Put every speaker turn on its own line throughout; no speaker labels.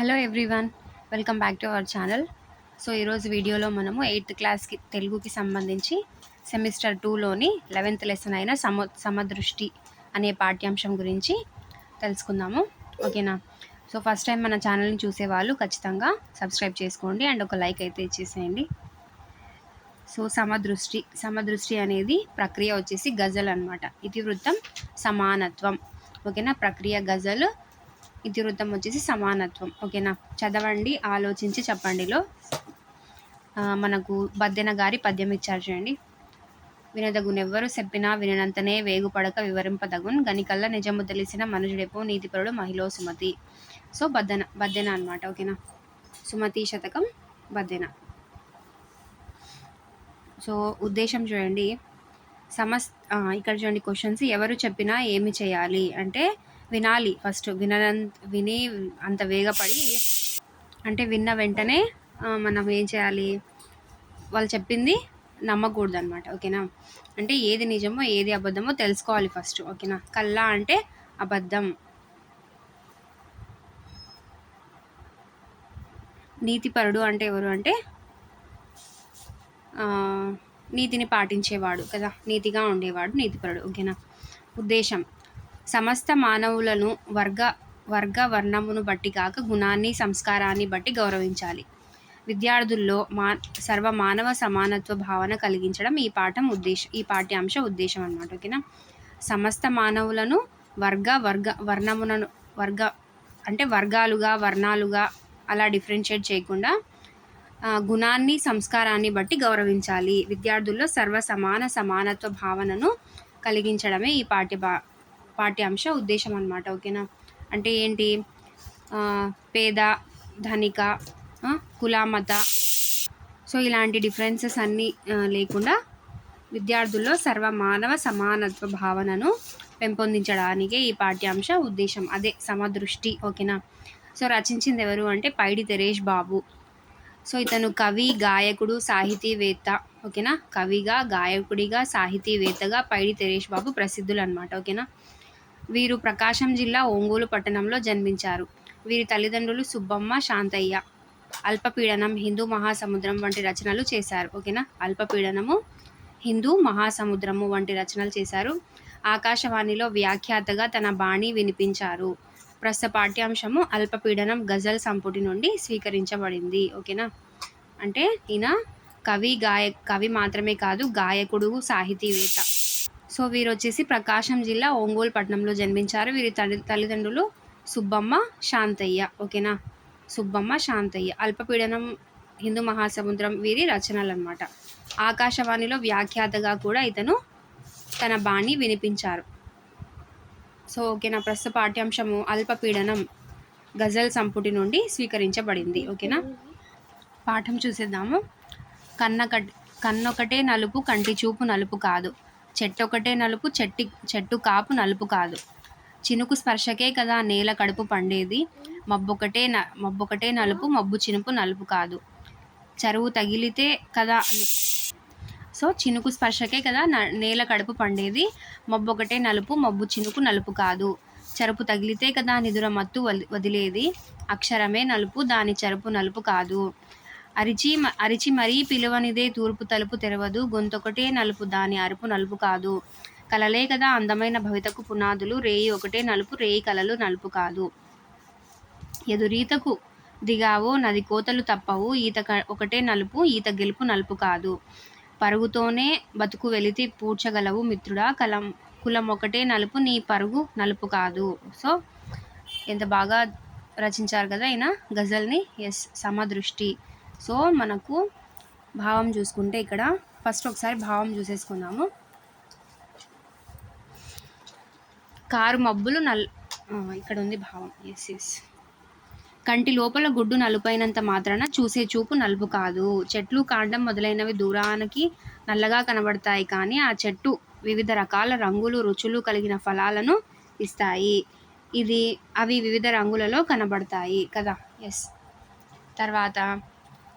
Hello everyone welcome back to our channel. So ఈరోజు వీడియోలో మనము ఎయిత్ క్లాస్కి తెలుగుకి సంబంధించి సెమిస్టర్ టూలోని లెవెన్త్ లెసన్ అయిన సమ సమదృష్టి అనే పాఠ్యాంశం గురించి తెలుసుకుందాము. ఓకేనా? సో ఫస్ట్ టైం మన ఛానల్ని చూసేవాళ్ళు ఖచ్చితంగా సబ్స్క్రైబ్ చేసుకోండి అండ్ ఒక లైక్ అయితే ఇచ్చేసేయండి. సో సమదృష్టి సమదృష్టి అనేది ప్రక్రియ వచ్చేసి గజల్ అనమాట ఇతివృత్తం సమానత్వం. ఓకేనా? ప్రక్రియ గజల్ ఇతివృత్తం వచ్చేసి సమానత్వం. ఓకేనా? చదవండి ఆలోచించి చెప్పండిలో మనకు బద్దెన గారి పద్యం ఇచ్చారు చూడండి. వినదగునెవ్వరు చెప్పినా వినంతనే వేగుపడక వివరింపదగున్ గనికల్లా నిజము తెలిసిన మనుషుడెపో నీతిపరుడు మహిళ సుమతి. సో బద్దెన బద్దెన అనమాట ఓకేనా? సుమతి శతకం బద్దెన. సో ఉద్దేశం చూడండి. సమస్ ఇక్కడ చూడండి క్వశ్చన్స్ ఎవరు చెప్పినా ఏమి చేయాలి? అంటే వినాలి ఫస్ట్. విన విని అంత వేగపడి అంటే విన్న వెంటనే మనం ఏం చేయాలి? వాళ్ళు చెప్పింది నమ్మకూడదు అనమాట ఓకేనా? అంటే ఏది నిజమో ఏది అబద్ధమో తెలుసుకోవాలి ఫస్ట్ ఓకేనా? కల్లా అంటే అబద్ధం. నీతిపరుడు అంటే ఎవరు అంటే నీతిని పాటించేవాడు కదా నీతిగా ఉండేవాడు నీతిపరుడు ఓకేనా? ఉద్దేశం. సమస్త మానవులను వర్గ వర్గ వర్ణమును బట్టి కాక గుణాన్ని సంస్కారాన్ని బట్టి గౌరవించాలి. విద్యార్థుల్లో మా సర్వ మానవ సమానత్వ భావన కలిగించడం ఈ పాఠం ఉద్దేశం ఈ పాఠ్యాంశ ఉద్దేశం అన్నమాట ఓకేనా? సమస్త మానవులను వర్గ వర్గ వర్ణములను వర్గ అంటే వర్గాలుగా వర్ణాలుగా అలా డిఫరెన్షియేట్ చేయకుండా గుణాన్ని సంస్కారాన్ని బట్టి గౌరవించాలి. విద్యార్థుల్లో సర్వ సమాన సమానత్వ భావనను కలిగించడమే ఈ పాఠ్య భా పాఠ్యాంశ ఉద్దేశం అనమాట ఓకేనా? అంటే ఏంటి? పేద ధనిక కులామత. సో ఇలాంటి డిఫరెన్సెస్ అన్నీ లేకుండా విద్యార్థుల్లో సర్వ మానవ సమానత్వ భావనను పెంపొందించడానికే ఈ పాఠ్యాంశ ఉద్దేశం. అదే సమదృష్టి ఓకేనా? సో రచించింది ఎవరు అంటే పైడి తెరేష్ బాబు. సో ఇతను కవి గాయకుడు సాహితీవేత్త ఓకేనా? కవిగా గాయకుడిగా సాహితీవేత్తగా పైడి తెరేష్ బాబు ప్రసిద్ధులు అనమాట ఓకేనా? వీరు ప్రకాశం జిల్లా ఒంగోలు పట్టణంలో జన్మించారు. వీరి తల్లిదండ్రులు సుబ్బమ్మ శాంతయ్య. అల్పపీడనం హిందూ మహాసముద్రం వంటి రచనలు చేశారు. ఓకేనా? అల్పపీడనము హిందూ మహాసముద్రము వంటి రచనలు చేశారు. ఆకాశవాణిలో వ్యాఖ్యాతగా తన బాణి వినిపించారు. ప్రస్తుత పాఠ్యాంశము అల్పపీడనం గజల్ సంపుటి నుండి స్వీకరించబడింది. ఓకేనా? అంటే ఈయన కవి గాయ కవి మాత్రమే కాదు గాయకుడు సాహితీవేత్త. సో వీరు వచ్చేసి ప్రకాశం జిల్లా ఒంగోలు పట్టణంలో జన్మించారు. వీరి తల్లి తల్లిదండ్రులు సుబ్బమ్మ శాంతయ్య. ఓకేనా? సుబ్బమ్మ శాంతయ్య. అల్పపీడనం హిందూ మహాసముద్రం వీరి రచనలు అనమాట ఆకాశవాణిలో వ్యాఖ్యాతగా కూడా ఇతను తన బాణి వినిపించారు. సో ఓకేనా? ప్రస్తుత పాఠ్యాంశము అల్పపీడనం గజల్ సంపుటి నుండి స్వీకరించబడింది. ఓకేనా? పాఠం చూసేద్దాము. కన్నకట్ కన్నొకటే నలుపు కంటి చూపు నలుపు కాదు. చెట్టు ఒకటే నలుపు చెట్టి చెట్టు కాపు నలుపు కాదు. చినుకు స్పర్శకే కదా నేల కడుపు పండేది. మబ్బొకటే న మబ్బొకటే నలుపు మబ్బు చినుపు నలుపు కాదు. చెరువు తగిలితే కదా సో చినుకు స్పర్శకే కదా న- నేల కడుపు పండేది. మబ్బొకటే నలుపు మబ్బు చినుకు నలుపు కాదు. చెరుపు తగిలితే కదా నిదుర మత్తు వదిలేది. అక్షరమే నలుపు దాని చెరుపు నలుపు కాదు. అరిచి అరిచి మరీ పిలువనిదే తూర్పు తలుపు తెరవదు గొంతొకటే నలుపు దాని అరుపు నలుపు కాదు. కలలే కదా అందమైన భవితకు పునాదులు రేయి ఒకటే నలుపు రేయి కలలు నలుపు కాదు. ఎదురీతకు దిగావో నది కోతలు తప్పవు ఈత క- ఒకటే నలుపు ఈత గెలుపు నలుపు కాదు. పరుగుతోనే బతుకు వెలితి పూడ్చగలవు మిత్రుడా కలం కులం ఒకటే నలుపు నీ పరుగు నలుపు కాదు. సో ఎంత బాగా రచించారు కదా ఆయన గజల్ని ఎస్ సమదృష్టి. సో మనకు భావం చూసుకుంటే ఇక్కడ ఫస్ట్ ఒకసారి భావం చూసేసుకుందాము. కారు మబ్బులు నల్ ఇక్కడ ఉంది భావం. ఎస్ ఎస్ కంటి లోపల గుడ్డు నలుపైనంత మాత్రాన చూసే చూపు నలుపు కాదు. చెట్లు కాండం మొదలైనవి దూరానికి నల్లగా కనబడతాయి కానీ ఆ చెట్టు వివిధ రకాల రంగులు రుచులు కలిగిన ఫలాలను ఇస్తాయి. ఇది అవి వివిధ రంగులలో కనబడతాయి కదా? ఎస్ తర్వాత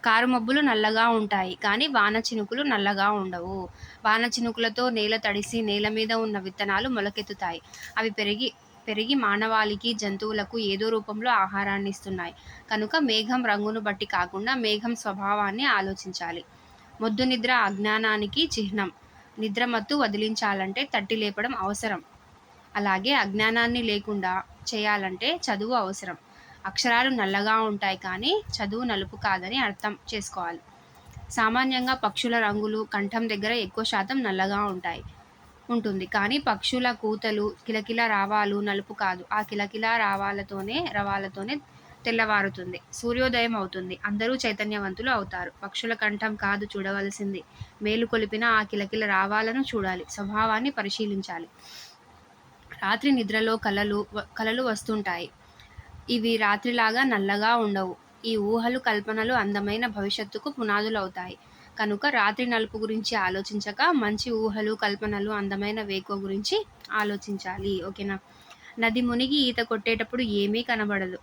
కారు మబ్బులు నల్లగా ఉంటాయి కానీ వాన చినుకులు నల్లగా ఉండవు. వాన చినుకులతో నేల తడిసి నేల మీద ఉన్న విత్తనాలు మొలకెత్తుతాయి. అవి పెరిగి పెరిగి మానవాళికి జంతువులకు ఏదో రూపంలో ఆహారాన్ని ఇస్తున్నాయి. కనుక మేఘం రంగును బట్టి కాకుండా మేఘం స్వభావాన్ని ఆలోచించాలి. మొద్దు నిద్ర అజ్ఞానానికి చిహ్నం. నిద్రమత్తు వదిలించాలంటే తట్టి లేపడం అవసరం. అలాగే అజ్ఞానాన్ని లేకుండా చేయాలంటే చదువు అవసరం. అక్షరాలు నల్లగా ఉంటాయి కానీ చదువు నలుపు కాదని అర్థం చేసుకోవాలి. సామాన్యంగా పక్షుల రంగులు కంఠం దగ్గర ఎక్కువ శాతం నల్లగా ఉంటాయి ఉంటుంది. కానీ పక్షుల కూతలు కిలకిల రావాలు నలుపు కాదు. ఆ కిలకిల రావాలతోనే రవాలతోనే తెల్లవారుతుంది. సూర్యోదయం అవుతుంది. అందరూ చైతన్యవంతులు అవుతారు. పక్షుల కంఠం కాదు చూడవలసింది. మేలు కొలిపిన ఆ కిలకిల రావాలను చూడాలి. స్వభావాన్ని పరిశీలించాలి. రాత్రి నిద్రలో కలలు కలలు వస్తుంటాయి. ఇవి రాత్రిలాగా నల్లగా ఉండవు. ఈ ఊహలు కల్పనలు అందమైన భవిష్యత్తుకు పునాదులవుతాయి. కనుక రాత్రి నలుపు గురించి ఆలోచించక మంచి ఊహలు కల్పనలు అందమైన వేకువ గురించి ఆలోచించాలి. ఓకేనా? నది మునిగి ఈత కొట్టేటప్పుడు ఏమీ కనబడదు.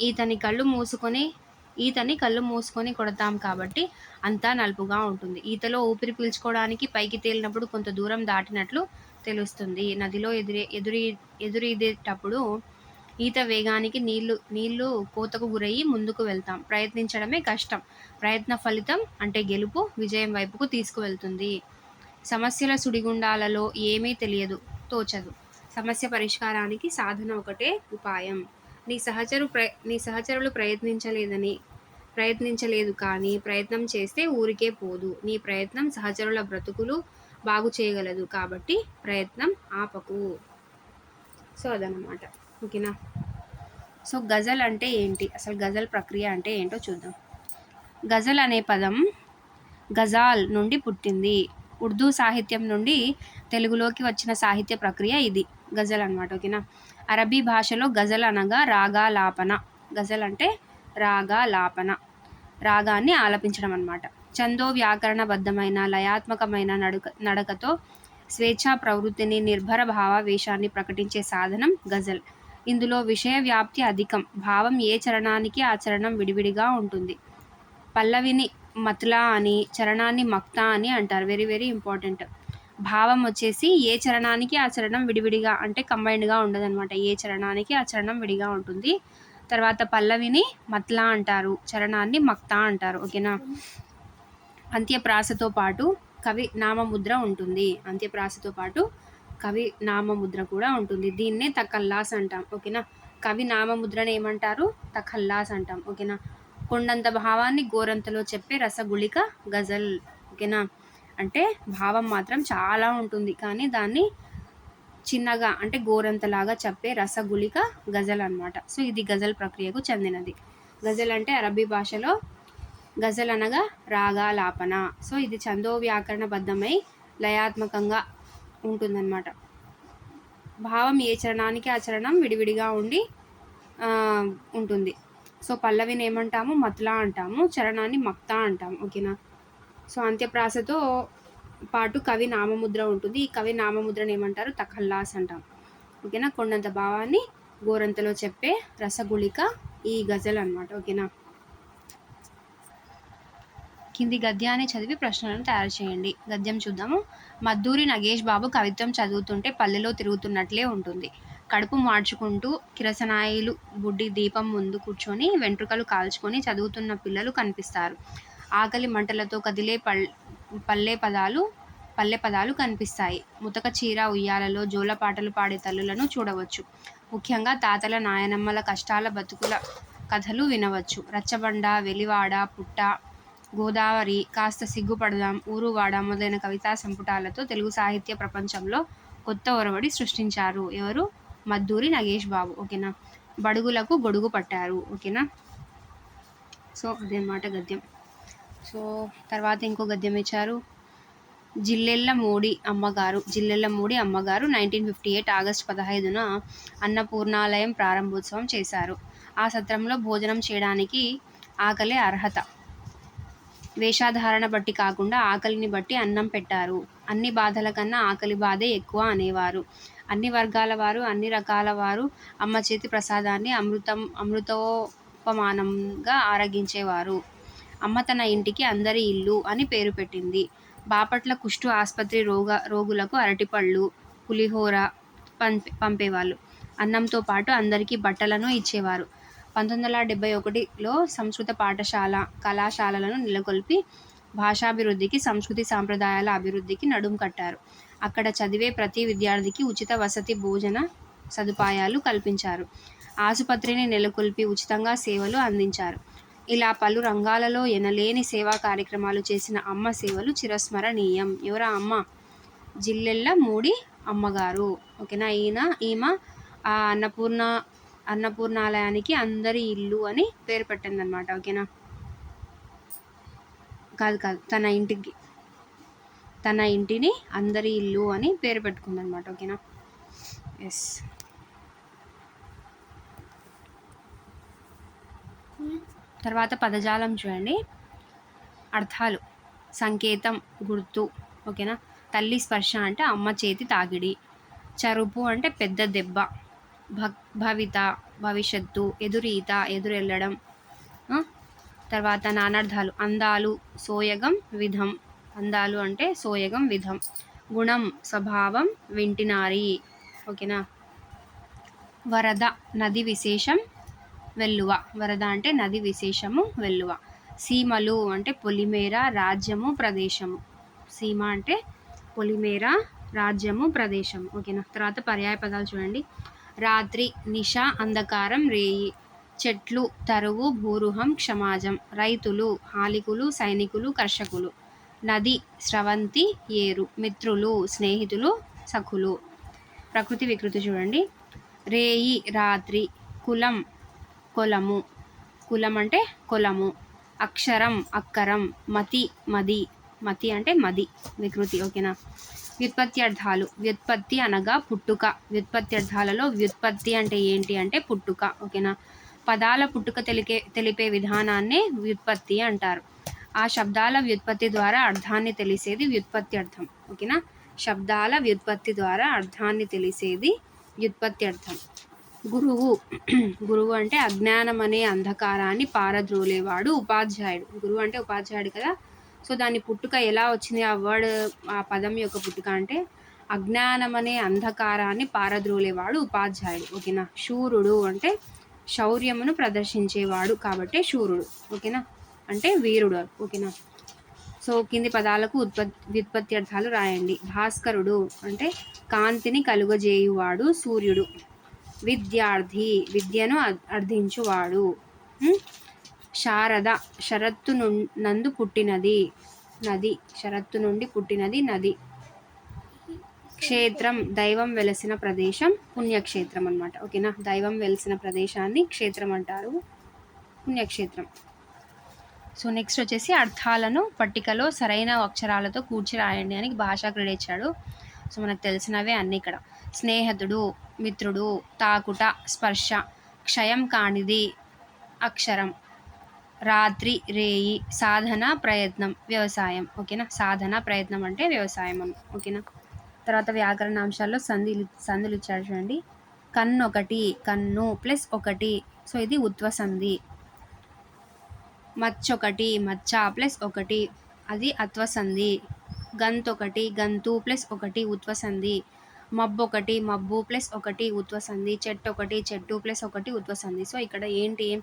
ఈతని కళ్ళు మూసుకొని ఈతని కళ్ళు మూసుకొని కొడతాం కాబట్టి అంతా నలుపుగా ఉంటుంది. ఈతలో ఊపిరి పీల్చుకోవడానికి పైకి తేలినప్పుడు కొంత దూరం దాటినట్లు తెలుస్తుంది. నదిలో ఎదురే ఎదురీ ఎదురీదేటప్పుడు ఈత వేగానికి నీళ్ళు నీళ్ళు కోతకు గురయ్యి ముందుకు వెళ్తాం. ప్రయత్నించడమే కష్టం. ప్రయత్న ఫలితం అంటే గెలుపు విజయం వైపుకు తీసుకువెళ్తుంది. సమస్యల సుడిగుండాలలో ఏమీ తెలియదు తోచదు. సమస్య పరిష్కారానికి సాధన ఒకటే ఉపాయం. నీ సహచరు ప్ర నీ సహచరులు ప్రయత్నించలేదని ప్రయత్నించలేదు కానీ ప్రయత్నం చేస్తే ఊరికే పోదు. నీ ప్రయత్నం సహచరుల బ్రతుకులు బాగు చేయగలదు కాబట్టి ప్రయత్నం ఆపకు. సో అదనమాట ఓకేనా? సో గజల్ అంటే ఏంటి? అసలు గజల్ ప్రక్రియ అంటే ఏంటో చూద్దాం. గజల్ అనే పదం గజాల్ నుండి పుట్టింది. ఉర్దూ సాహిత్యం నుండి తెలుగులోకి వచ్చిన సాహిత్య ప్రక్రియ ఇది. గజల్ అనమాట ఓకేనా? అరబీ భాషలో గజల్ అనగా రాగాలాపన. గజల్ అంటే రాగాలాపన. రాగాన్ని ఆలపించడం అనమాట చందో వ్యాకరణబద్ధమైన లయాత్మకమైన నడుక నడకతో స్వేచ్ఛా ప్రవృత్తిని నిర్భర భావావేశాన్ని ప్రకటించే సాధనం గజల్. ఇందులో విషయ వ్యాప్తి అధికం. భావం ఏ చరణానికి ఆ చరణం విడివిడిగా ఉంటుంది. పల్లవిని మత్లా అని చరణాన్ని మక్తా అని అంటారు. వెరీ వెరీ ఇంపార్టెంట్ భావం వచ్చేసి ఏ చరణానికి ఆ చరణం విడివిడిగా అంటే కంబైన్డ్గా ఉండదన్నమాట. ఏ చరణానికి ఆ చరణం విడిగా ఉంటుంది. తర్వాత పల్లవిని మత్లా అంటారు. చరణాన్ని మక్తా అంటారు. ఓకేనా? అంత్యప్రాసతో పాటు కవి నామముద్ర ఉంటుంది. అంత్యప్రాసతో పాటు కవి నామముద్ర కూడా ఉంటుంది. దీన్నే తకల్లాస్ అంటాం. ఓకేనా? కవి నామముద్రను ఏమంటారు? తఖల్లాస్ అంటాం. ఓకేనా? కొండంత భావాన్ని గోరంతలో చెప్పే రసగుళిక గజల్. ఓకేనా? అంటే భావం మాత్రం చాలా ఉంటుంది. కానీ దాన్ని చిన్నగా అంటే గోరంతలాగా చెప్పే రసగుళిక గజల్ అనమాట సో ఇది గజల్ ప్రక్రియకు చెందినది. గజల్ అంటే అరబీ భాషలో గజల్ అనగా రాగాలాపన. సో ఇది చందో వ్యాకరణబద్ధమై లయాత్మకంగా ఉంటుందన్నమాట. భావం ఏ చరణానికి ఆ చరణం విడివిడిగా ఉండి ఉంటుంది. సో పల్లవిని ఏమంటాము? మత్లా అంటాము. చరణాన్ని మక్తా అంటాము. ఓకేనా? సో అంత్యప్రాసతో పాటు కవి నామముద్ర ఉంటుంది. ఈ కవి నామముద్రను ఏమంటారు? తఖల్లాస్ అంటాం ఓకేనా? కొండంత భావాన్ని గోరంతలో చెప్పే రసగుళిక ఈ గజల్ అనమాట ఓకేనా? కింది గద్యాన్ని చదివి ప్రశ్నలను తయారు చేయండి. గద్యం చూద్దాము. మద్దూరి నగేష్ బాబు కవిత్వం చదువుతుంటే పల్లెలో తిరుగుతున్నట్లే ఉంటుంది. కడుపు మార్చుకుంటూ కిరసనాయిలు బుడ్డి దీపం ముందు కూర్చొని వెంట్రుకలు కాల్చుకొని చదువుతున్న పిల్లలు కనిపిస్తారు. ఆకలి మంటలతో కదిలే పల్ పల్లె పదాలు పల్లె పదాలు కనిపిస్తాయి. ముతక చీర ఉయ్యాలలో జోలపాటలు పాడే తల్లులను చూడవచ్చు. ముఖ్యంగా తాతల నాయనమ్మల కష్టాల బతుకుల కథలు వినవచ్చు. రచ్చబండ వెలివాడ పుట్ట గోదావరి కాస్త సిగ్గుపడదాం ఊరువాడ మొదలైన కవితా సంపుటాలతో తెలుగు సాహిత్య ప్రపంచంలో కొత్త ఒరవడి సృష్టించారు. ఎవరు? మద్దూరి నగేష్ బాబు. ఓకేనా? బడుగులకు గొడుగు పట్టారు. ఓకేనా? సో అదనమాట గద్యం. సో తర్వాత ఇంకో గద్యం ఇచ్చారు. జిల్లెళ్ళ మోడి అమ్మగారు. జిల్లెళ్ళ మోడి అమ్మగారు నైన్టీన్ ఫిఫ్టీ ఎయిట్ ఆగస్ట్ పదహైదున అన్నపూర్ణాలయం ప్రారంభోత్సవం చేశారు. ఆ సత్రంలో భోజనం చేయడానికి ఆకలే అర్హత. వేషాధారణ బట్టి కాకుండా ఆకలిని బట్టి అన్నం పెట్టారు. అన్ని బాధల కన్నా ఆకలి బాధే ఎక్కువ అనేవారు. అన్ని వర్గాల వారు అన్ని రకాల వారు అమ్మ చేతి ప్రసాదాన్ని అమృతం అమృతోపమానంగా ఆరగించేవారు. అమ్మ తన ఇంటికి అందరి ఇల్లు అని పేరు పెట్టింది. బాపట్ల కుష్టు ఆసుపత్రి రోగ రోగులకు అరటిపళ్ళు పులిహోర పంపేవాళ్ళు. అన్నంతో పాటు అందరికీ బట్టలను ఇచ్చేవారు. పంతొమ్మిది వందల డెబ్బై ఒకటిలో సంస్కృత పాఠశాల కళాశాలలను నెలకొల్పి భాషాభివృద్ధికి సంస్కృతి సాంప్రదాయాల అభివృద్ధికి నడుం కట్టారు. అక్కడ చదివే ప్రతి విద్యార్థికి ఉచిత వసతి భోజన సదుపాయాలు కల్పించారు. ఆసుపత్రిని నెలకొల్పి ఉచితంగా సేవలు అందించారు. ఇలా పలు రంగాలలో ఎనలేని సేవా కార్యక్రమాలు చేసిన అమ్మ సేవలు చిరస్మరణీయం. ఎవరా అమ్మ? జిల్లెళ్ళ మూడి అమ్మగారు. ఓకేనా? ఈయన ఈమె ఆ అన్నపూర్ణ అన్నపూర్ణాలయానికి అందరి ఇల్లు అని పేరు పెట్టిందనమాట ఓకేనా? కాదు కాదు తన ఇంటికి తన ఇంటిని అందరి ఇల్లు అని పేరు పెట్టుకుందనమాట ఓకేనా? ఎస్ తర్వాత పదజాలం చూడండి. అర్థాలు. సంకేతం గుర్తు ఓకేనా? తల్లి స్పర్శ అంటే అమ్మ చేతి తాగిడి చరుపు అంటే పెద్ద దెబ్బ. భక్ భవిత భవిష్యత్తు ఎదురీత ఎదురెళ్ళడం తర్వాత నానార్థాలు అందాలు సోయగం విధం. అందాలు అంటే సోయగం విధం. గుణం స్వభావం వింటినారి. ఓకేనా? వరద నది విశేషం వెల్లువ. వరద అంటే నది విశేషము వెల్లువ. సీమలు అంటే పొలిమేర రాజ్యము ప్రదేశము. సీమ అంటే పొలిమేర రాజ్యము ప్రదేశం ఓకేనా? తర్వాత పర్యాయ పదాలు చూడండి. రాత్రి నిష అంధకారం రేయి. చెట్లు తరువు భూరుహం క్షమాజం. రైతులు హాలికులు సైనికులు కర్షకులు. నది స్రవంతి ఏరు. మిత్రులు స్నేహితులు సఖులు. ప్రకృతి వికృతి చూడండి. రేయి రాత్రి కులం కొలము. కులం అంటే కొలము. అక్షరం అక్కరం మతి మది. మతి అంటే మది. వికృతి ఓకేనా? వ్యుత్పత్తి అర్థాలు వ్యుత్పత్తి అనగా పుట్టుక. వ్యుత్పత్తి అర్థాలలో వ్యుత్పత్తి అంటే ఏంటి అంటే పుట్టుక ఓకేనా? పదాల పుట్టుక తెలికే తెలిపే విధానాన్నే వ్యుత్పత్తి అంటారు. ఆ శబ్దాల వ్యుత్పత్తి ద్వారా అర్థాన్ని తెలిసేది వ్యుత్పత్తి అర్థం ఓకేనా? శబ్దాల వ్యుత్పత్తి ద్వారా అర్థాన్ని తెలిసేది వ్యుత్పత్తి అర్థం గురువు గురువు అంటే అజ్ఞానం అనే అంధకారాన్ని పారద్రోలేవాడు ఉపాధ్యాయుడు. గురువు అంటే ఉపాధ్యాయుడు కదా? సో దాని పుట్టుక ఎలా వచ్చింది? ఆ వర్డ్ ఆ పదం యొక్క పుట్టుక అంటే అజ్ఞానం అనే అంధకారాన్ని పారద్రోలేవాడు ఉపాధ్యాయుడు ఓకేనా? శూరుడు అంటే శౌర్యమును ప్రదర్శించేవాడు కాబట్టే శూరుడు ఓకేనా? అంటే వీరుడు ఓకేనా? సో కింది పదాలకు ఉత్పత్తి వ్యుత్పత్తి అర్థాలు రాయండి. భాస్కరుడు అంటే కాంతిని కలుగజేయువాడు సూర్యుడు విద్యార్థి విద్యను అర్థించువాడు శారద శరత్తు ను- నందు పుట్టినది. నది శరత్తు నుండి పుట్టినది నది. క్షేత్రం దైవం వెలసిన ప్రదేశం పుణ్యక్షేత్రం అన్నమాట. ఓకేనా? దైవం వెలిసిన ప్రదేశాన్ని క్షేత్రం అంటారు. పుణ్యక్షేత్రం. సో నెక్స్ట్ వచ్చేసి అర్థాలను పట్టికలో సరైన అక్షరాలతో కూర్చి రాయండి అని భాషా క్రీడ ఇచ్చాడు. సో మనకు తెలిసినవే అన్నీ ఇక్కడ. స్నేహితుడు మిత్రుడు తాకుట స్పర్శ క్షయం కానిది అక్షరం. రాత్రి రేయి సాధన ప్రయత్నం వ్యవసాయం. ఓకేనా? సాధన ప్రయత్నం అంటే వ్యవసాయం అని. ఓకేనా? తర్వాత వ్యాకరణాంశాల్లో సంధులు సంధులు ఇచ్చారు చూడండి. కన్ను ఒకటి కన్ను ప్లస్ ఒకటి. సో ఇది ఉత్వ సంధి. మచ్చ మచ్చ ప్లస్ ఒకటి. అది అత్వ సంధి. గంత్ ఒకటి గంతు ప్లస్ ఒకటి ఉత్వ సంధి. మబ్బు ఒకటి మబ్బు ప్లస్ ఒకటి ఉత్వ సంధి. చెట్టు ఒకటి చెట్టు ప్లస్ ఒకటి ఉత్వ సంధి. సో ఇక్కడ ఏంటి?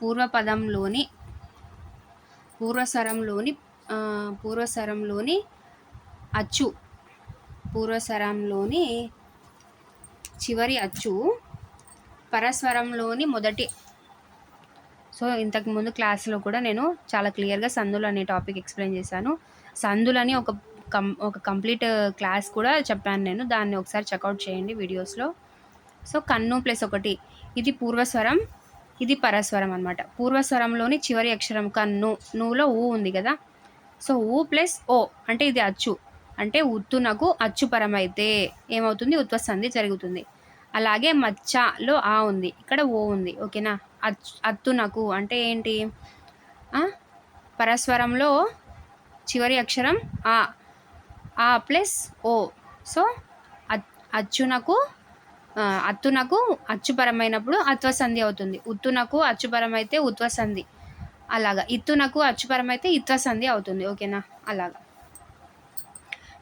పూర్వపదంలోని పూర్వస్వరంలోని పూర్వస్వరంలోని అచ్చు పూర్వస్వరంలోని చివరి అచ్చు పరస్వరంలోని మొదటి. సో ఇంతకు ముందు క్లాస్లో కూడా నేను చాలా క్లియర్గా సందులు అనే టాపిక్ ఎక్స్ప్లెయిన్ చేశాను. సందులని ఒక కం ఒక కంప్లీట్ క్లాస్ కూడా చెప్పాను నేను. దాన్ని ఒకసారి చెక్అవుట్ చేయండి వీడియోస్లో. సో కన్ను ప్లస్ ఒకటి. ఇది పూర్వస్వరం ఇది పరస్వరం అనమాట పూర్వస్వరంలోని చివరి అక్షరం కన్ను నువ్వులో ఊ ఉంది కదా? సో ఊ ప్లస్ ఓ అంటే ఇది అచ్చు. అంటే ఉత్తునకు అచ్చుపరమైతే ఏమవుతుంది? ఉత్వసంధి జరుగుతుంది. అలాగే మచ్చలో ఆ ఉంది. ఇక్కడ ఓ ఉంది. ఓకేనా? అచ్చు అత్తునకు అంటే ఏంటి? పరస్వరంలో చివరి అక్షరం ఆ. ఆ ప్లస్ ఓ. సో అచ్చునకు అత్తునకు అచ్చుపరమైనప్పుడు అత్వసంధి అవుతుంది. ఉత్తునకు అచ్చుపరమైతే ఉత్వసంధి. అలాగా. ఇత్తునకు అచ్చుపరమైతే ఇత్వసంధి అవుతుంది. ఓకేనా? అలాగా.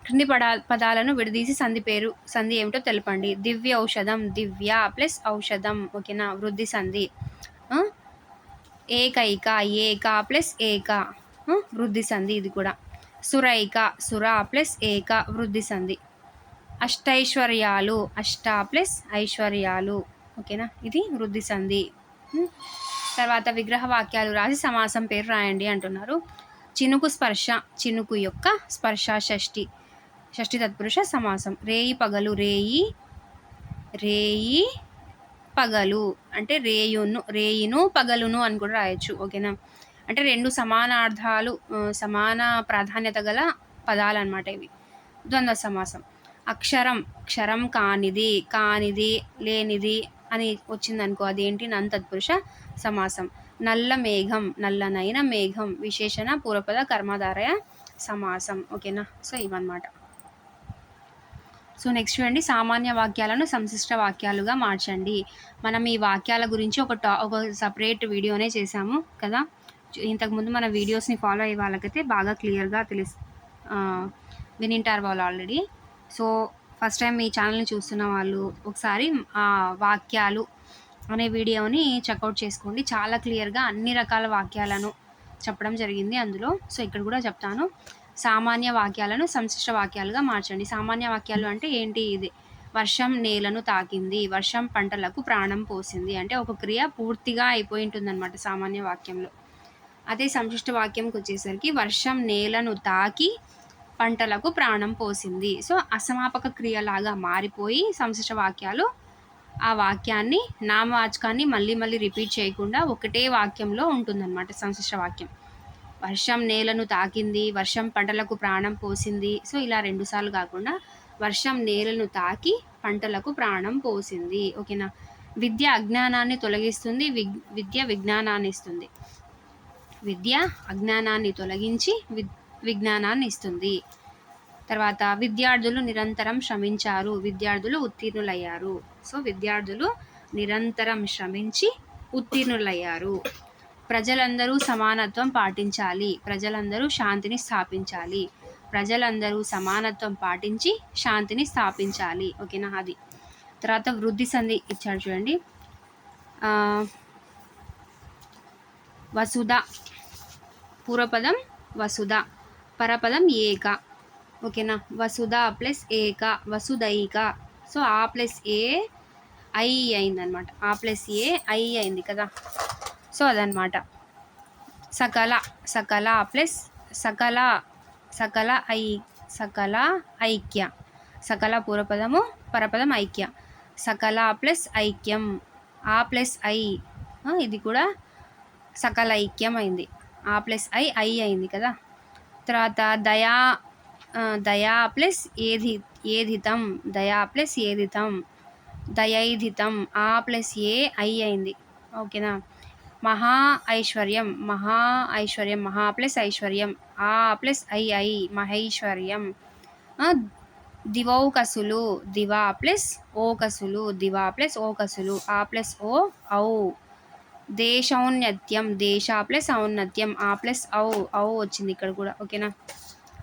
క్రింది పడా పదాలను విడదీసి సంధి పేరు సంధి ఏమిటో తెలపండి. దివ్య ఔషధం దివ్య ప్లస్ ఔషధం. ఓకేనా? వృద్ధి సంధి. ఏకైక ఏక ప్లస్ ఏక. వృద్ధి సంధి ఇది కూడా. సురైక సుర ప్లస్ ఏక వృద్ధి సంధి. అష్టైశ్వర్యాలు అష్ట ప్లస్ ఐశ్వర్యాలు. ఓకేనా? ఇది వృద్ధి సంధి. తర్వాత విగ్రహ వాక్యాలు రాసి సమాసం పేరు రాయండి అంటున్నారు. చినుకు స్పర్శ చినుకు యొక్క స్పర్శ షష్ఠి. షష్ఠి తత్పురుష సమాసం. రేయి పగలు రేయి రేయి పగలు. అంటే రేయును రేయిను పగలును అని కూడా రాయొచ్చు. ఓకేనా? అంటే రెండు సమానార్థాలు సమాన ప్రాధాన్యత గల పదాలు అనమాట ఇవి. ద్వంద్వ సమాసం. అక్షరం క్షరం కానిది కానిది లేనిది అని వచ్చిందనుకో అదేంటి? నన్ తత్పురుష సమాసం. నల్ల మేఘం నల్లనైన మేఘం విశేషణ పూర్వపద కర్మధారయ సమాసం. ఓకేనా? సో ఇవన్నమాట. సో నెక్స్ట్ చూడండి. సామాన్య వాక్యాలను సంశిష్ట వాక్యాలుగా మార్చండి. మనం ఈ వాక్యాల గురించి ఒక టా ఒక సపరేట్ వీడియోనే చేశాము కదా? ఇంతకుముందు మన వీడియోస్ని ఫాలో అయ్యే వాళ్ళకైతే బాగా క్లియర్గా తెలుసు వినింటారు వాళ్ళు ఆల్రెడీ. సో ఫస్ట్ టైం మీ ఛానల్ని చూస్తున్న వాళ్ళు ఒకసారి ఆ వాక్యాలు అనే వీడియోని చెక్అవుట్ చేసుకోండి. చాలా క్లియర్గా అన్ని రకాల వాక్యాలను చెప్పడం జరిగింది అందులో. సో ఇక్కడ కూడా చెప్తాను. సామాన్య వాక్యాలను సంశిష్ట వాక్యాలుగా మార్చండి. సామాన్య వాక్యాలు అంటే ఏంటి? ఇది వర్షం నేలను తాకింది వర్షం పంటలకు ప్రాణం పోసింది అంటే ఒక క్రియ పూర్తిగా అయిపోయి ఉంటుందన్నమాట సామాన్య వాక్యంలో. అదే సంశిష్ట వాక్యంకి వచ్చేసరికి వర్షం నేలను తాకి పంటలకు ప్రాణం పోసింది. సో అసమాపక క్రియలాగా మారిపోయి సంశిష్ట వాక్యాలు ఆ వాక్యాన్ని నామవాచకాన్ని మళ్ళీ మళ్ళీ రిపీట్ చేయకుండా ఒకటే వాక్యంలో ఉంటుందన్నమాట సంశిష్ట వాక్యం. వర్షం నేలను తాకింది వర్షం పంటలకు ప్రాణం పోసింది. సో ఇలా రెండుసార్లు కాకుండా వర్షం నేలను తాకి పంటలకు ప్రాణం పోసింది. ఓకేనా? విద్య అజ్ఞానాన్ని తొలగిస్తుంది విగ్ విద్య విజ్ఞానాన్ని ఇస్తుంది. విద్య అజ్ఞానాన్ని తొలగించి విద్ విజ్ఞానాన్ని ఇస్తుంది తర్వాత విద్యార్థులు నిరంతరం శ్రమించారు. విద్యార్థులు ఉత్తీర్ణులయ్యారు. సో విద్యార్థులు నిరంతరం శ్రమించి ఉత్తీర్ణులయ్యారు. ప్రజలందరూ సమానత్వం పాటించాలి. ప్రజలందరూ శాంతిని స్థాపించాలి. ప్రజలందరూ సమానత్వం పాటించి శాంతిని స్థాపించాలి. ఓకేనా అది. తర్వాత వృద్ధి సంధి ఇచ్చాడు చూడండి. వసుధ. పూర్వపదం వసుధ. పరపదం ఏక. ఓకేనా? వసుధ ప్లస్ ఏక వసుధైక. సో ఆ ప్లస్ ఏ ఐ అయిందనమాట ఆ ప్లస్ ఏ ఐ అయింది కదా? సో అదనమాట సకల సకల ప్లస్ సకల సకల ఐ సకల ఐక్య. సకల పూర్వపదము పరపదం ఐక్య. సకల ప్లస్ ఐక్యం. ఆ ప్లస్ ఐ ఇది కూడా సకల ఐక్యం అయింది. ఆ ప్లస్ ఐ ఐ అయింది కదా? తర్వాత దయా దయా ప్లస్ ఏధి ఏధితం దయా ప్లస్ ఏధితం దయైధితం ఆ ప్లస్ ఏ ఐ అయింది. ఓకేనా? మహా ఐశ్వర్యం మహా ఐశ్వర్యం మహా ప్లస్ ఐశ్వర్యం ఆ ప్లస్ ఐ ఐ మహైశ్వర్యం. దివౌకసులు దివా ప్లస్ ఓకసులు దివా ప్లస్ ఓకసులు ఆ ప్లస్ ఓ ఔ. దేశౌన్నత్యం దేశ ప్లస్ ఔన్నత్యం ఆ ప్లస్ ఔ ఔ వచ్చింది ఇక్కడ కూడా ఓకేనా?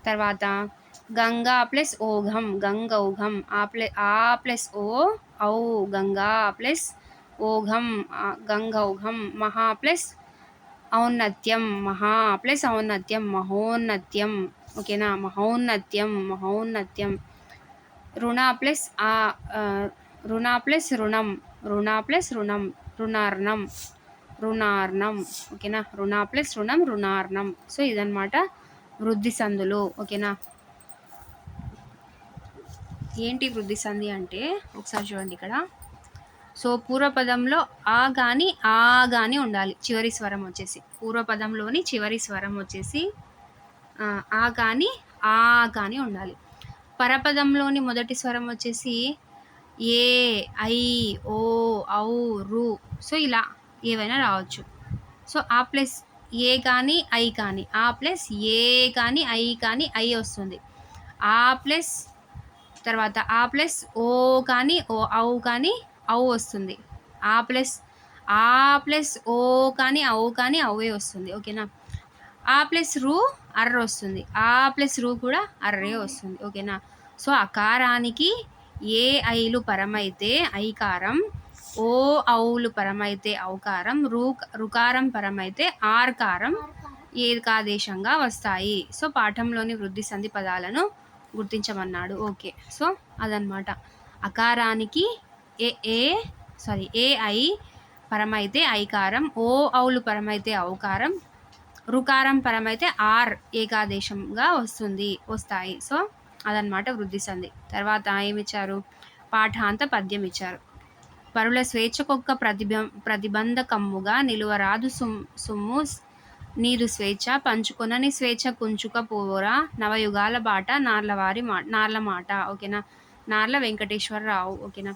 తర్వాత గంగా ప్లస్ ఓఘం గంగౌఘం ఆ ప్లస్ ఆ ప్లస్ ఓ ఔ గంగా ప్లస్ ఓఘం ఆ, గంగౌఘం మహా ప్లస్ ఔన్నత్యం మహా ప్లస్ ఔన్నత్యం మహోన్నత్యం ఓకేనా? మహోన్నత్యం మహోన్నత్యం. రుణ ప్లస్ ఆ ఆ, రుణ ప్లస్ రుణం రుణ ప్లస్ రుణం రుణార్ణం. రుణార్ణం ఓకేనా? రుణ ప్లస్ రుణం రుణార్ణం. సో ఇదనమాట వృద్ధి సందులు ఓకేనా? ఏంటి వృద్ధి సంధి అంటే? ఒకసారి చూడండి ఇక్కడ. సో పూర్వపదంలో ఆ కానీ ఆ కానీ ఉండాలి. చివరి స్వరం వచ్చేసి. పూర్వపదంలోని చివరి స్వరం వచ్చేసి ఆ, ఆ కానీ ఆ కానీ ఉండాలి. పరపదంలోని మొదటి స్వరం వచ్చేసి ఏ ఐ ఓ ఔ రు. సో ఇలా ఏవైనా రావచ్చు. సో ఆ ప్లస్ ఏ కానీ ఐ కానీ ఆ ప్లస్ ఏ కానీ ఐ కానీ ఐ వస్తుంది. ఆ ప్లస్ తర్వాత ఆ ప్లస్ ఓ కానీ ఓ ఔ కానీ ఔ వస్తుంది. ఆ ప్లస్ ఆ ప్లస్ ఓ కానీ ఔ కానీ ఔవే వస్తుంది. ఓకేనా? ఆ ప్లస్ రూ అర్ర వస్తుంది. ఆ ప్లస్ రూ కూడా అర్రే వస్తుంది. ఓకేనా? సో అకారానికి ఏ ఐలు పరమైతే ఐకారం ఓ ఔలు పరమైతే ఔకారం రూక్ రుకారం పరమైతే ఆర్కారం ఏకాదేశంగా వస్తాయి. సో పాఠంలోని వృద్ధి సంధి పదాలను గుర్తించమన్నాడు. ఓకే. సో అదనమాట అకారానికి ఏ ఏ సారీ ఏ ఐ పరమైతే ఐకారం ఓ ఔలు పరమైతే ఔకారం రుకారం పరమైతే ఆర్ ఏకాదేశంగా వస్తుంది వస్తాయి. సో అదనమాట వృద్ధి సంధి. తర్వాత ఏమిచ్చారు? పాఠాంత పద్యం ఇచ్చారు పరుల స్వేచ్ఛకొక్క ప్రతిబ ప్రతిబంధకమ్ముగా నిలువరాదు సుమ్ సొమ్ము నీరు స్వేచ్ఛ పంచుకొనని స్వేచ్ఛ కుంచుక పోరా నవయుగాల బాట నార్లవారి మా నార్ల మాట ఓకేనా? నార్ల వెంకటేశ్వరరావు ఓకేనా?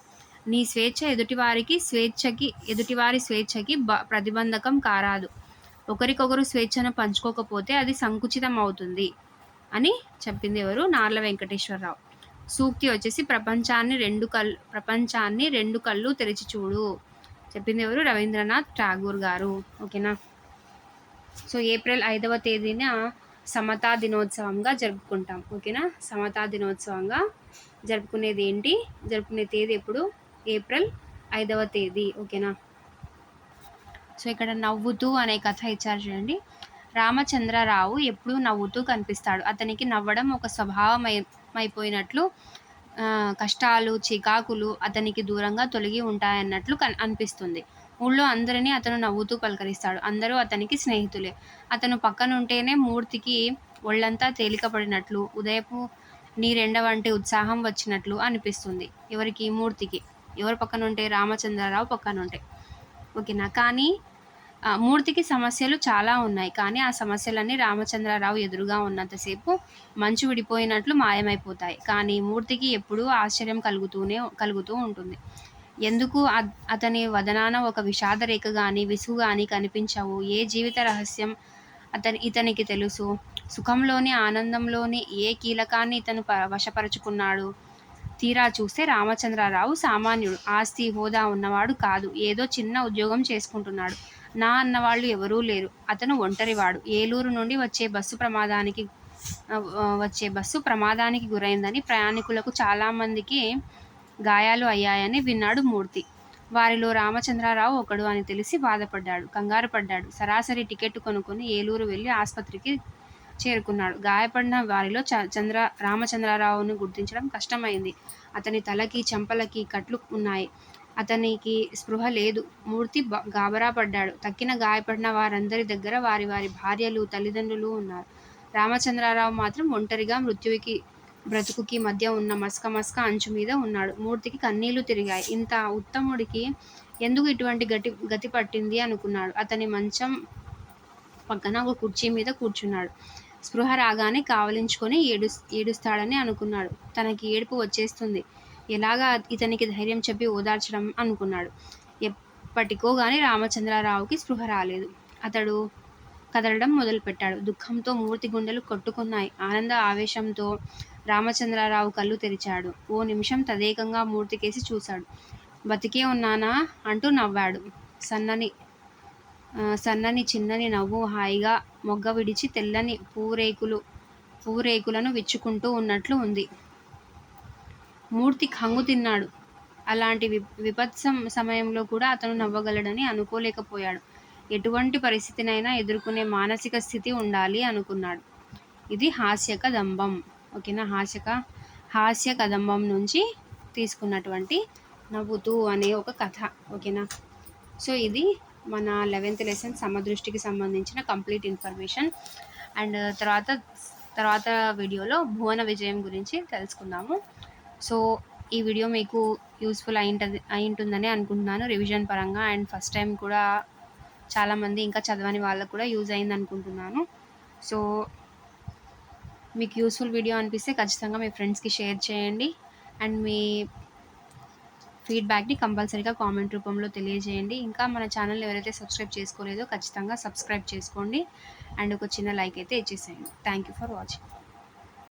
నీ స్వేచ్ఛ ఎదుటివారికి స్వేచ్ఛకి ఎదుటివారి స్వేచ్ఛకి బ ప్రతిబంధకం కారాదు. ఒకరికొకరు స్వేచ్ఛను పంచుకోకపోతే అది సంకుచితం అవుతుంది అని చెప్పింది ఎవరు? నార్ల వెంకటేశ్వరరావు. సూక్తి వచ్చేసి ప్రపంచాన్ని రెండు కళ్ళు ప్రపంచాన్ని రెండు కళ్ళు తెరిచి చూడు. చెప్పింది ఎవరు? రవీంద్రనాథ్ ఠాగూర్ గారు. ఓకేనా? సో ఏప్రిల్ ఐదవ తేదీన సమతా దినోత్సవంగా జరుపుకుంటాం. ఓకేనా? సమతా దినోత్సవంగా జరుపుకునేది ఏంటి? జరుపుకునే తేదీ ఎప్పుడు? ఏప్రిల్ ఐదవ తేదీ. ఓకేనా? సో ఇక్కడ నవ్వుతూ అనే కథ ఇచ్చారు చూడండి. రామచంద్రరావు ఎప్పుడూ నవ్వుతూ కనిపిస్తాడు. అతనికి నవ్వడం ఒక స్వభావమై అయిపోయినట్లు కష్టాలు చికాకులు అతనికి దూరంగా తొలగి ఉంటాయన్నట్లు కన్ అనిపిస్తుంది. ఊళ్ళో అందరినీ అతను నవ్వుతూ పలకరిస్తాడు. అందరూ అతనికి స్నేహితులే. అతను పక్కనుంటేనే మూర్తికి ఒళ్ళంతా తేలికపడినట్లు ఉదయపు నీరెండ వంటి ఉత్సాహం వచ్చినట్లు అనిపిస్తుంది ఎవరికి? మూర్తికి. ఎవరు పక్కనుంటే? రామచంద్రరావు పక్కనుంటే. ఓకేనా? కానీ మూర్తికి సమస్యలు చాలా ఉన్నాయి. కానీ ఆ సమస్యలన్నీ రామచంద్రరావు ఎదురుగా ఉన్నంతసేపు మంచు విడిపోయినట్లు మాయమైపోతాయి. కానీ మూర్తికి ఎప్పుడూ ఆశ్చర్యం కలుగుతూనే కలుగుతూ ఉంటుంది. ఎందుకు అతని వదనాన ఒక విషాద రేఖ కానీ విసుగు కానీ కనిపించవు? ఏ జీవిత రహస్యం అతని ఇతనికి తెలుసు? సుఖంలోని ఆనందంలోని ఏ కీలకాన్ని ఇతను వశపరుచుకున్నాడు? తీరా చూస్తే రామచంద్రరావు సామాన్యుడు. ఆస్తి హోదా ఉన్నవాడు కాదు. ఏదో చిన్న ఉద్యోగం చేసుకుంటున్నాడు. నా అన్నవాళ్ళు ఎవరూ లేరు. అతను ఒంటరివాడు. ఏలూరు నుండి వచ్చే బస్సు ప్రమాదానికి వచ్చే బస్సు ప్రమాదానికి గురైందని ప్రయాణికులకు చాలామందికి గాయాలు అయ్యాయని విన్నాడు మూర్తి. వారిలో రామచంద్రారావు ఒకడు అని తెలిసి బాధపడ్డాడు కంగారు పడ్డాడు. సరాసరి టికెట్ కొనుక్కొని ఏలూరు వెళ్ళి ఆసుపత్రికి చేరుకున్నాడు. గాయపడిన వారిలో చంద్ర రామచంద్రారావును గుర్తించడం కష్టమైంది. అతని తలకి చెంపలకి కట్లు ఉన్నాయి. అతనికి స్పృహ లేదు. మూర్తి గాబరా పడ్డాడు. తక్కిన గాయపడిన వారందరి దగ్గర వారి వారి భార్యలు తల్లిదండ్రులు ఉన్నారు. రామచంద్రారావు మాత్రం ఒంటరిగా మృత్యువుకి బ్రతుకుకి మధ్య ఉన్న మస్క మస్క అంచు మీద ఉన్నాడు. మూర్తికి కన్నీళ్ళు తిరిగాయి. ఇంత ఉత్తముడికి ఎందుకు ఇటువంటి గతి గతి పట్టింది అనుకున్నాడు. అతని మంచం పక్కన ఒక కుర్చీ మీద కూర్చున్నాడు. స్పృహ రాగానే కావలించుకొని ఏడు ఏడుస్తాడని అనుకున్నాడు. తనకి ఏడుపు వచ్చేస్తుంది. ఎలాగా ఇతనికి ధైర్యం చెప్పి ఓదార్చడం అనుకున్నాడు. ఎప్పటికో కానీ రామచంద్రరావుకి స్పృహ రాలేదు. అతడు కదలడం మొదలుపెట్టాడు. దుఃఖంతో మూర్తి గుండెలు కొట్టుకున్నాయి. ఆనంద ఆవేశంతో రామచంద్రరావు కళ్ళు తెరిచాడు. ఓ నిమిషం తదేకంగా మూర్తికేసి చూశాడు. బతికే ఉన్నానా? అంటూ నవ్వాడు. సన్నని సన్నని చిన్నని నవ్వు హాయిగా మొగ్గ విడిచి తెల్లని పూరేకులు పూరేకులను విచ్చుకుంటూ ఉన్నట్లు ఉంది. మూర్తి కంగు తిన్నాడు. అలాంటి వి విపత్సం సమయంలో కూడా అతను నవ్వగలడని అనుకోలేకపోయాడు. ఎటువంటి పరిస్థితినైనా ఎదుర్కొనే మానసిక స్థితి ఉండాలి అనుకున్నాడు. ఇది హాస్య కదంబం ఓకేనా? హాస్యక హాస్య కదంబం నుంచి తీసుకున్నటువంటి నవ్వుతూ అనే ఒక కథ. ఓకేనా? సో ఇది మన లెవెన్త్ లెసన్ సమదృష్టికి సంబంధించిన కంప్లీట్ ఇన్ఫర్మేషన్. అండ్ తర్వాత తర్వాత వీడియోలో భువన విజయం గురించి తెలుసుకుందాము. సో ఈ వీడియో మీకు యూస్ఫుల్ అయింటుంది అయి ఉంటుందని అనుకుంటున్నాను రివిజన్ పరంగా. అండ్ ఫస్ట్ టైం కూడా చాలామంది ఇంకా చదవని వాళ్ళకు కూడా యూజ్ అయింది అనుకుంటున్నాను. సో మీకు యూస్ఫుల్ వీడియో అనిపిస్తే ఖచ్చితంగా మీ ఫ్రెండ్స్కి షేర్ చేయండి. అండ్ మీ ఫీడ్బ్యాక్ని కంపల్సరీగా కామెంట్ రూపంలో తెలియజేయండి. ఇంకా మన ఛానల్ ఎవరైతే సబ్స్క్రైబ్ చేసుకోలేదో ఖచ్చితంగా సబ్స్క్రైబ్ చేసుకోండి. అండ్ ఒక చిన్న లైక్ అయితే ఇచ్చేసేయండి. Thank you for watching